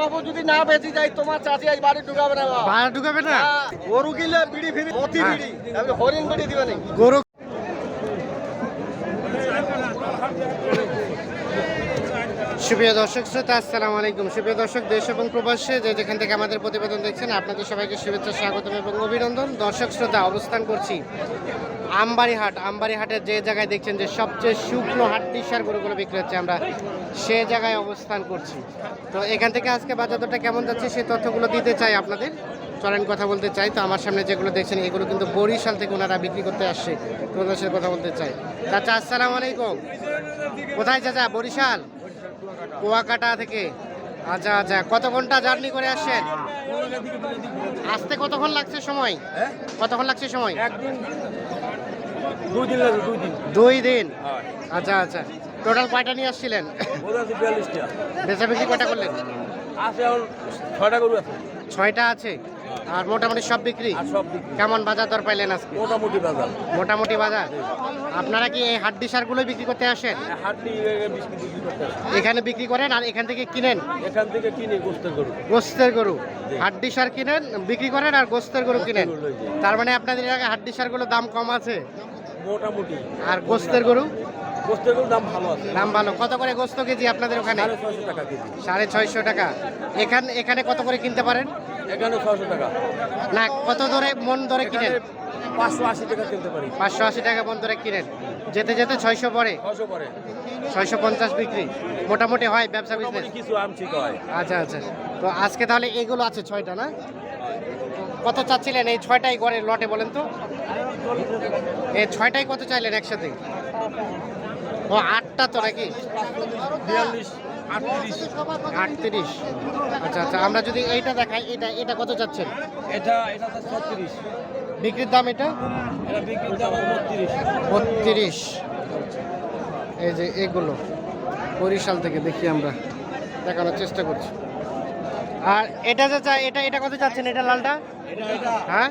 বাবু যদি না বেঁচে যায় তোমার চাষি আজ বাড়ি ঢুকাবে না বাবা। ভাড়া ঢুকাবে না হ্যাঁ, গরু কিনলে বিড়ি ফিরি অতি হ্যাঁ। বিড়ি হরিণ বিড়ি দিবে না গরু সুপ্রিয় দর্শক শ্রোতা, আসসালামু আলাইকুম। সুপ্রিয় দর্শক, দেশ এবং প্রবাসে যে যেখান থেকে আমাদের প্রতিবেদন দেখছেন, আপনাদের সবাইকে শুভেচ্ছা, স্বাগতম এবং অভিনন্দন। দর্শক শ্রোতা, অবস্থান করছি আমবাড়ি হাট আমবাড়ি হাটের যে জায়গায় দেখছেন যে সবচেয়ে শুকনো হাট টিসার গরুগুলো বিক্রি হচ্ছে আমরা, সে জায়গায় অবস্থান করছি। তো এখান থেকে আজকে বাজার দরটা কেমন যাচ্ছে, সেই তথ্যগুলো দিতে চাই আপনাদের। চলেন কথা বলতে চাই। তো আমার সামনে যেগুলো দেখছেন, এগুলো কিন্তু বরিশাল থেকে ওনারা বিক্রি করতে আসছে। সাথে কথা বলতে চাই। চাচা, আসসালামু আলাইকুম। কোথায় চাচা? বরিশাল? কুয়াকাটা থেকে। আচ্ছা আচ্ছা কত ঘণ্টা জার্নি করে আসছেন? আসতে কতক্ষণ লাগছে সময়? কতক্ষণ লাগছে সময়? দুই দিন দুই দিন। আচ্ছা আচ্ছা। টোটাল কয়টা নিয়ে আসছিলেন? বেচা বিক্রি কয়টা করলেন? আছে ছয়টা গরু আছে। ছয়টা আছে। আর মোটামুটি সব বিক্রি? সব বিক্রি। কেমন বাজার দর পাইলেন আজকে? মোটামুটি বাজার। মোটামুটি বাজার? আপনারা কি এই হাড্ডি সারগুলোই বিক্রি করতে আসেন? হাড্ডি বিক্রি করতে এখানে বিক্রি করেন আর এখান থেকে কিনেন? এখান থেকে কিনে গোস্তের গরু। গোস্তের গরু। হাড্ডি সার কিনেন বিক্রি করেন আর গোস্তের গরু কিনেন। তার মানে আপনাদের এলাকায় হাড্ডি সারগুলোর দাম কম আছে? মোটামুটি। আর গোস্তের গরু? গোস্তের গরুর দাম ভালো আছে। দাম ভালো। কত করে গোস্ত কেজি আপনাদের ওখানে? সাড়ে ছয়শো টাকা কেজি। সাড়ে ছয়শো টাকা। এখান এখানে কত করে কিনতে পারেন? এখানে ছয়শো টাকা। না কত ধরে মন ধরে কিনেন? পাঁচশো আশি টাকা কিনতে পারি। পাঁচশো আশি টাকা মন ধরে কিনেন। যেতে যেতে ছয়শো পরে ছয়শো পরে ছয়শো পঞ্চাশ বিক্রি। মোটামুটি হয় ব্যবসা বিজনেস কিছু হয়। আচ্ছা আচ্ছা। তো আজকে তাহলে এগুলো আছে ছয়টা না? কত চাচ্ছিলেন? এই ছয়টাই করে লটে বলেন তো। এই ছয়টাই কত চাইলেন একসাথে? ও আটটা তো নাকি? বিয়াল্লিশ। আটত্রিশ। আচ্ছা আচ্ছা আমরা যদি এইটা দেখাই এটা এটা কত চাচ্ছেন এটা এটা ছত্রিশ। বিক্রির দাম এটা? এটা বিক্রির দাম বত্রিশ। বত্রিশ। এই যে এগুলো বরিশাল থেকে দেখি আমরা দেখানোর চেষ্টা করছি। আর এটা যে চাই এটা এটা কত চাচ্ছেন এটা লালটা? হ্যাঁ?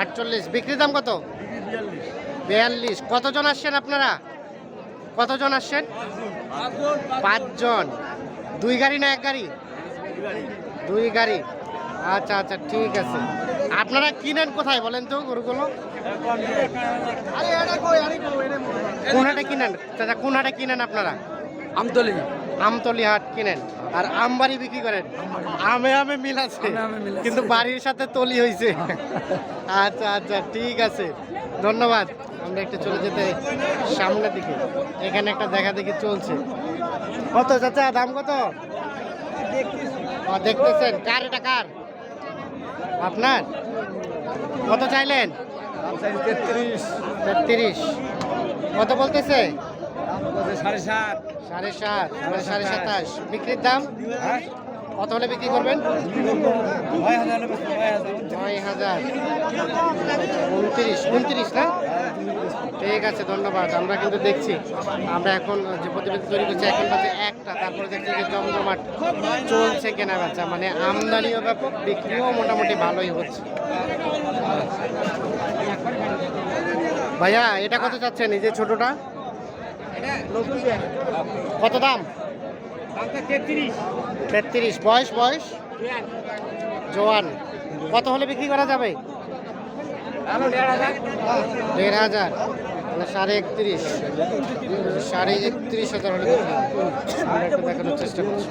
আটচল্লিশ। বিক্রির দাম কত? বিয়াল্লিশ। কতজন আসছেন আপনারা? কতজন আসছেন? পাঁচজন। দুই গাড়ি না এক গাড়ি? দুই গাড়ি। আচ্ছা আচ্ছা ঠিক আছে। আপনারা কিনেন কোথায় বলেন তো গরুগুলো? কোন হাটে কিনেন? চাচা কোন হাটে কিনেন আপনারা? আমতলি। আমতলি হাট কিনেন। আর আমবাড়ি বিক্রি করেন? আমে আমে মিল আছে। কিন্তু বাড়ির সাথে তলি হয়েছে আচ্ছা আচ্ছা ঠিক আছে। ধন্যবাদ। আমরা একটু চলে যেতে সামনের দিকে। এখানে একটা দেখা দেখি চলছে। কত চাচা দাম কত? দেখতেছেন কার এটা কার? আপনার? কত চাইলেন? তেত্রিশ। কত বলতেছে? সাড়ে সাত। সাড়ে সাত সাড়ে সাতাশ। বিক্রির দাম? কত হলে বিক্রি করবেন? নয় হাজার। উনত্রিশ উনত্রিশ না? ঠিক আছে ধন্যবাদ। আমরা কিন্তু দেখছি। আমরা এখন যে প্রতিবেদন তৈরি করছি এখন বাজে একটা। তারপরে দেখছি যে জমজমাট চলছে কেনা বেচা। মানে আমদানিও ব্যাপক বিক্রিও মোটামুটি ভালোই হচ্ছে। ভাইয়া এটা কত চাচ্ছেন? এই যে ছোটটা? কত দাম? তেত্রিশ। তেত্রিশ, বয়স বয়স? জোয়ান। কত হলে বিক্রি করা যাবে? দেড় হাজার। সাড়ে একত্রিশ। সাড়ে একত্রিশ হাজার হলে দেখানোর চেষ্টা করছি।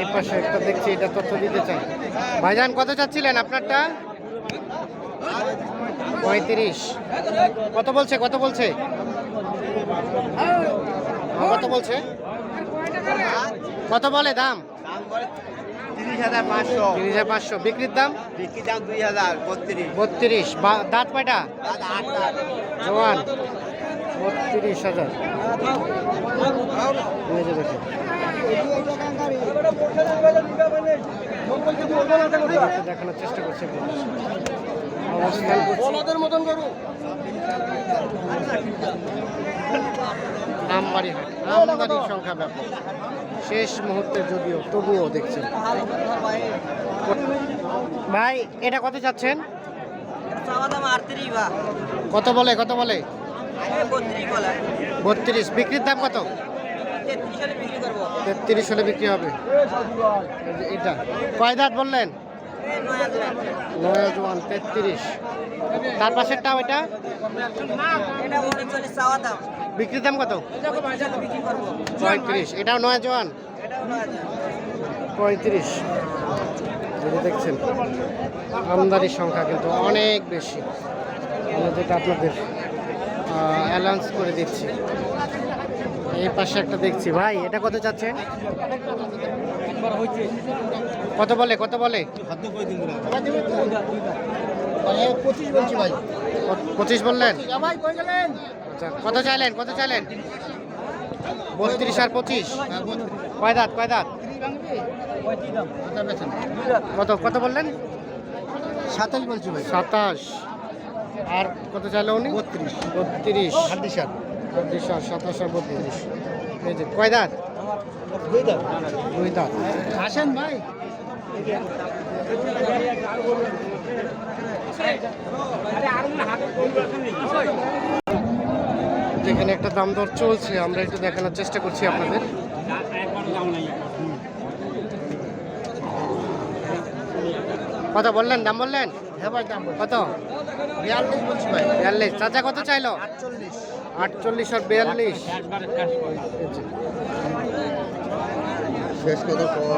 এই পাশে একটা দেখছি, এটা তথ্য দিতে চাই। ভাইজান, কত চাচ্ছিলেন আপনারটা? পঁয়ত্রিশ। কত বলছে কত বলছে? কত বলছে? কত বলে দাম? হাজার পাঁচশো। বিক্রির দাম? বত্রিশ। হাজার। দেখানোর চেষ্টা করছি আমবাড়ি হাট আমদানির সংখ্যা ব্যাপক। শেষ মুহূর্তে যদিও, তবুও দেখছেন ভাই, এটা কত চাচ্ছেন? কত বলে কত বলে? বত্রিশ। বিক্রির দাম কত? তেত্রিশ হলে বিক্রি হবে। এটা। কয় দাঁত বললেন? নয় জোয়ান তেত্রিশ। তার পাশেরটা ওইটা বিক্রির দাম কত? পঁয়ত্রিশ। এটাও নয় জোয়ান পঁয়ত্রিশ। এই দেখছেন আমদানির সংখ্যা কিন্তু অনেক বেশি। আমরা যেটা আপনাদের অ্যালাউন্স করে দিচ্ছি। এই পাশে একটা দেখছি। ভাই এটা কত চাচ্ছেন? কত বলে কত বলে? পঁচিশ ভাই। পঁচিশ বললেন? আচ্ছা কত চাইলেন কত চাইলেন? বত্রিশ আর পঁচিশ। কয় দাঁত কয় দাঁত? কত কত বললেন? সাতাশ বলছি ভাই। সাতাশ। আর কত চাইলে উনি? বত্রিশ। বত্রিশ। ছাব্বিশ আর ছাব্বিশ আর সাতাশ আর বত্রিশ। এই যে কয় দাঁত? দুই দাঁত। আসেন ভাই? যেখানে একটা দাম দর চলছে আমরা একটু দেখানোর চেষ্টা করছি আপনাদের। কত বললেন? দাম বললেন? হ্যাঁ ভাই দাম কত? বিয়াল্লিশ বলছি ভাই। বিয়াল্লিশ। চাচা কত চাইলো? আটচল্লিশ। আটচল্লিশ আর বিয়াল্লিশ। শেষ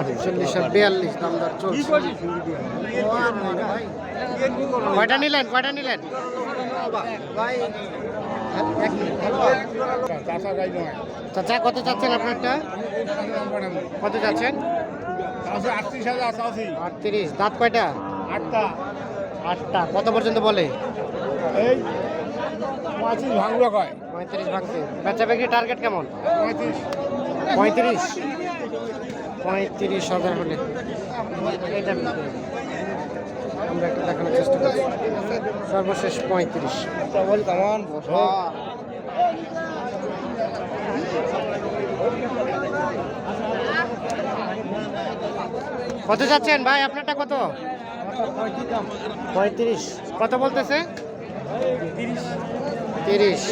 আটচল্লিশ আর বিয়াল্লিশ দাম দর চলছে। কয়টা নিলেন কয়টা নিলেন? চাচা কত চাচ্ছেন আপনারটা? কত চাচ্ছেন? আটত্রিশ দাঁত কয়টা? আটটা। আটটা কত পর্যন্ত বলে? এই পঁচিশ ভাঙলো কয় পঁয়ত্রিশ ভাঙতে বেচা বিক্রি টার্গেট কেমন? পঁয়ত্রিশ। পঁয়ত্রিশ? পঁয়ত্রিশ হাজার হলে। এটা আমরা একটু দেখানোর চেষ্টা করছি। সর্বশেষ পঁয়ত্রিশ। কেমন কত যাচ্ছেন ভাই আপনারটা কত? পঁয়ত্রিশ। কত বলতেছে? তিরিশ।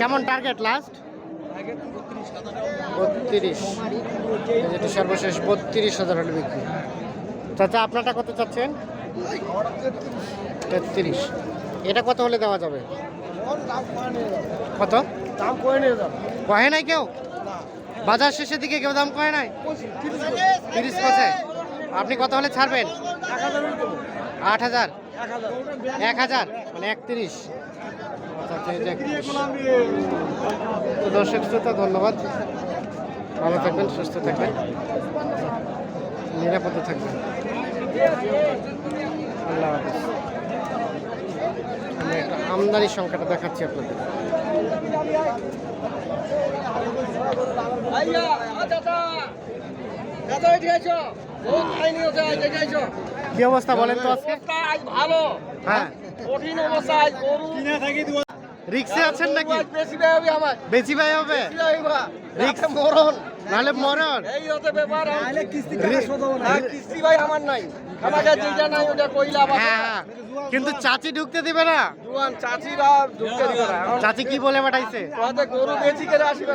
কেমন টার্গেট লাস্ট বত্রিশ। যেটা সর্বশেষ বত্রিশ হাজার হলে বিক্রি। চাচা, আপনারটা কত চাচ্ছেন? তেত্রিশ। এটা কত হলে দেওয়া যাবে? কত? দাম করে নিয়ে কহে নাই কেউ? বাজার শেষের দিকে কেউ দাম কহে নাই? তিরিশ কছে আপনি কত হলে ছাড়বেন? আট হাজার? এক হাজার? মানে একত্রিশ। আচ্ছা, আচ্ছা, এই যে 31 তো দর্শক শ্রোতা ধন্যবাদ। ভালো থাকবেন সুস্থ থাকবেন। নিরাপদে থাকবেন। আল্লাহ আমি আমদানির সংখ্যাটা দেখাচ্ছি আপনাদের। কি অবস্থা বলেন তো আজকে? ভালো। হ্যাঁ। কঠিন অবস্থায় গরু। রিক্সে আছেন নাকি? বেশি বেশি আমার। বেশি ভাই হবে? রিক্স মরণ। নালে মরণ। এই হতে ব্যাপার। কিস্তি রি- না। কিস্তি ভাই আমার নাই। হ্যাঁ হ্যাঁ। কিন্তু চাচি ঢুকতে দিবে না? জুয়ান চাচিরা ঢুকতে দিবে না। চাচি কি বলে পাঠাইছে? গরু বেচি করে আসিবে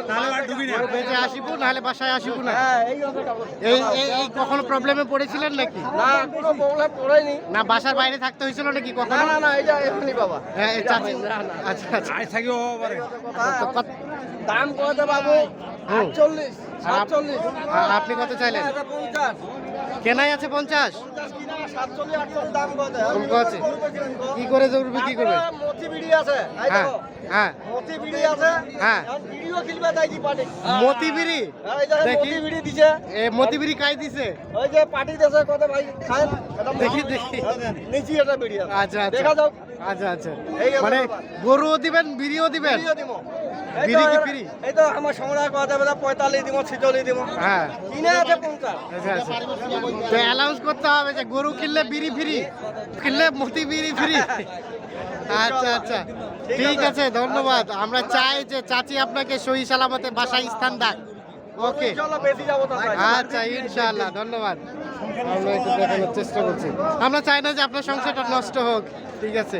ওর বেঁচে আসিব নাহলে বাসায় আসিব না। হ্যাঁ এই এই কখনো প্রবলেমে পড়েছিলেন নাকি? না কোনো প্রবলেম পড়েনি। না বাসার বাইরে থাকতে হয়েছিল নাকি না কখনো? না না এটা এমনি বাবা। হ্যাঁ চাচি আচ্ছা আচ্ছা। দাম কত বাবু? আপনি কত চাইলেন? কেনাই আছে পঞ্চাশ? কি করে বিক্রি করবে মতি বিড়ি আছে হ্যাঁ হ্যাঁ। মতি বিড়ি আছে হ্যাঁ। এখন বিড়িও কিনবে তাই কি পার্টি মতি বিড়ি? এই দেখো। দেখি। বিড়ি দিছে। এ মতি বিড়ি কাই দিছে? ওই যে পার্টি দেশে কত ভাই খান? দেখি, দেখি। নিচি এটা বিড়ি আচ্ছা আচ্ছা। দেখা যাও আচ্ছা আচ্ছা। মানে গরুও দিবেন বিড়িও দিবেন? বিড়িও বিড়ি কি ফ্রি? এই তো আমার সংগ্রহ কথা বলে পঁয়তাল্লিশ দিব ছিচল্লিশ দিব। হ্যাঁ। কিনে আছে পঞ্চাশ আচ্ছা আচ্ছা। তো অ্যানাউন্স করতে হবে যে গরু কিনলে বিড়ি ফ্রি কিনলে মতি বিড়ি ফ্রি। আচ্ছা আচ্ছা। ঠিক আছে ধন্যবাদ। আমরা চাই যে চাচি আপনাকে সহি সালামতে বাসায় স্থান দাক ওকে। চলো বেশি যাব তো আচ্ছা ইনশাআল্লাহ ধন্যবাদ। আমরা একটু দেখানোর চেষ্টা করছি। আমরা চাই না যে আপনার সংসারটা নষ্ট হোক। ঠিক আছে।